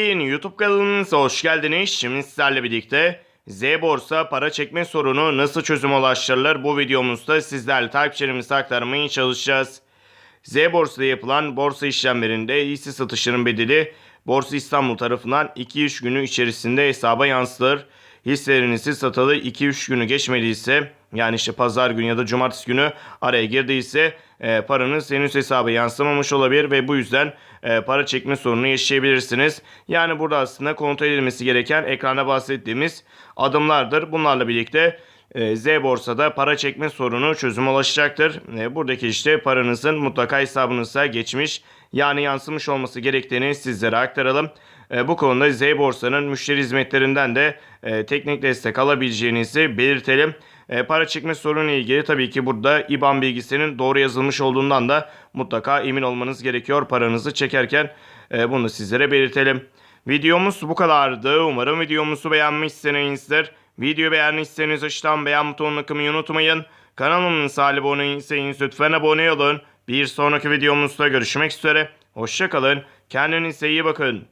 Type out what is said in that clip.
YouTube kanalımıza hoş geldiniz. Şimdi sizlerle birlikte Z borsa para çekme sorunu nasıl çözüm ulaştırılır bu videomuzda sizlerle takipçilerimize aktarmaya çalışacağız. Z borsada yapılan borsa işlemlerinde hisse satışların bedeli Borsa İstanbul tarafından 2-3 günü içerisinde hesaba yansıtılır. Hisselerinizi satalı 2-3 günü geçmediyse yani işte pazar günü ya da cumartesi günü araya girdiyse e, paranız henüz hesaba yansımamış olabilir ve bu yüzden e, para çekme sorunu yaşayabilirsiniz. Yani burada aslında kontrol edilmesi gereken ekranda bahsettiğimiz adımlardır. Bunlarla birlikte e, Z borsada para çekme sorunu çözüme ulaşacaktır. E, buradaki işte paranızın mutlaka hesabınıza geçmiş yani yansımış olması gerektiğini sizlere aktaralım. E, bu konuda Z borsanın müşteri hizmetlerinden de e, teknik destek alabileceğinizi belirtelim. E, para çekme sorunu ile ilgili tabii ki burada IBAN bilgisinin doğru yazılmış olduğundan da mutlaka emin olmanız gerekiyor paranızı çekerken. Bunu sizlere belirtelim. Videomuz bu kadardı. Umarım videomuzu beğenmişsinizdir. Videoyu beğendiyseniz aşağıdan beğen butonuna kılmayı unutmayın. Kanalımın sahibi abone değilseniz lütfen abone olun. Bir sonraki videomuzda görüşmek üzere. Hoşçakalın. Kendinize iyi bakın.